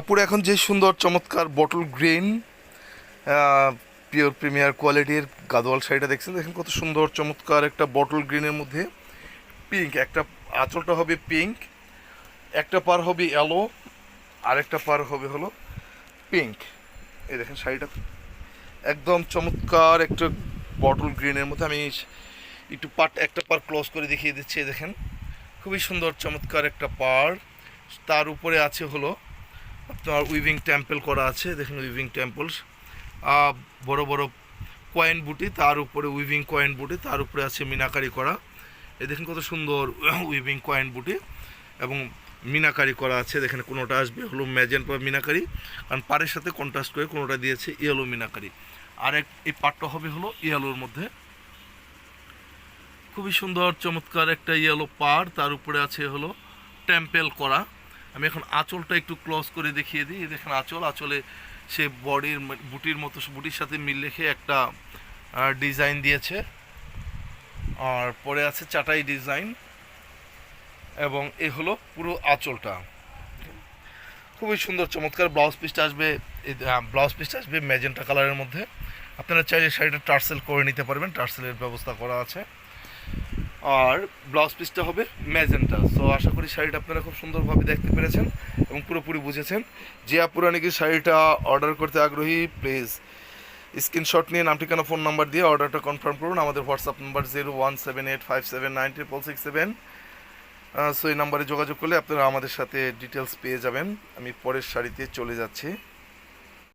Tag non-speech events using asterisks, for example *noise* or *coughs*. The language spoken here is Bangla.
আপুর এখন যে সুন্দর, চমৎকার বটল গ্রিন পিওর প্রিমিয়ার কোয়ালিটির গাদোয়াল শাড়িটা দেখছেন? দেখেন কত সুন্দর, চমৎকার একটা বটল গ্রিনের মধ্যে পিঙ্ক একটা আঁচলটা হবে পিঙ্ক একটা পার হবে ইয়েলো আরেকটা পার হবে হলো পিঙ্ক এই দেখেন শাড়িটা। একদম চমৎকার একটা বটল গ্রিনের মধ্যে আমি একটু পার্ট একটা পার ক্লোজ করে দেখিয়ে দিচ্ছি দেখেন। খুবই সুন্দর, চমৎকার একটা পার তার উপরে আছে হলো আপনার উইভিং টেম্পল করা আছে, দেখেন উইভিং টেম্পলস বড় বড় কয়েন বুটি, তার উপরে উইভিং কয়েন বুটি, তার উপরে আছে মিনাকারি করা। এ দেখেন কত সুন্দর *coughs* উইভিং কয়েন বুটি এবং মিনাকারি করা আছে। দেখেন কোনোটা আসবে হলো ম্যাজেন্ট বা মিনাকারি, কারণ পাড়ের সাথে কন্ট্রাস্ট করে কোনোটা দিয়েছে ইয়েলো মিনাকারি। আর এক, এই পাটটা হবে হলো ইয়েলোর মধ্যে। খুবই সুন্দর, চমৎকার একটা ইয়েলো পার তার উপরে আছে হলো টেম্পেল করা। আমি এখন আঁচলটা একটু ক্লোজ করে দেখিয়ে দিই। দেখেন আঁচল, আঁচলে সে বডির বুটির মতো বুটির সাথে মিল রেখে একটা ডিজাইন দিয়েছে। আর পরে আছে চাটাই ডিজাইন এবং এ হলো পুরো আঁচলটা। খুবই সুন্দর, চমৎকার ব্লাউজ পিসটা আসবে। ব্লাউজ পিসটা আসবে ম্যাজেন্টা কালারের মধ্যে। আপনারা চাইলে শাড়িটা টার্সেল করে নিতে পারবেন। টার্সেলের ব্যবস্থা করা আছে। আর ব্লাউজ পিসটা হবে ম্যাজেন্টা সো আশা করি শাড়িটা আপনারা খুব সুন্দরভাবে দেখতে পেরেছেন এবং পুরোপুরি বুঝেছেন। যে আপুরা নাকি শাড়িটা অর্ডার করতে আগ্রহী প্লিজ স্ক্রিনশট নিয়ে নাম, ঠিকানা ফোন নাম্বার দিয়ে অর্ডারটা কনফার্ম করুন। আমাদের WhatsApp number zero one seven eight five seven nine triple six seven so এই নাম্বারে যোগাযোগ করলে আপনারা আমাদের সাথে ডিটেলস পেয়ে যাবেন। আমি পরের শাড়িতে চলে যাচ্ছি।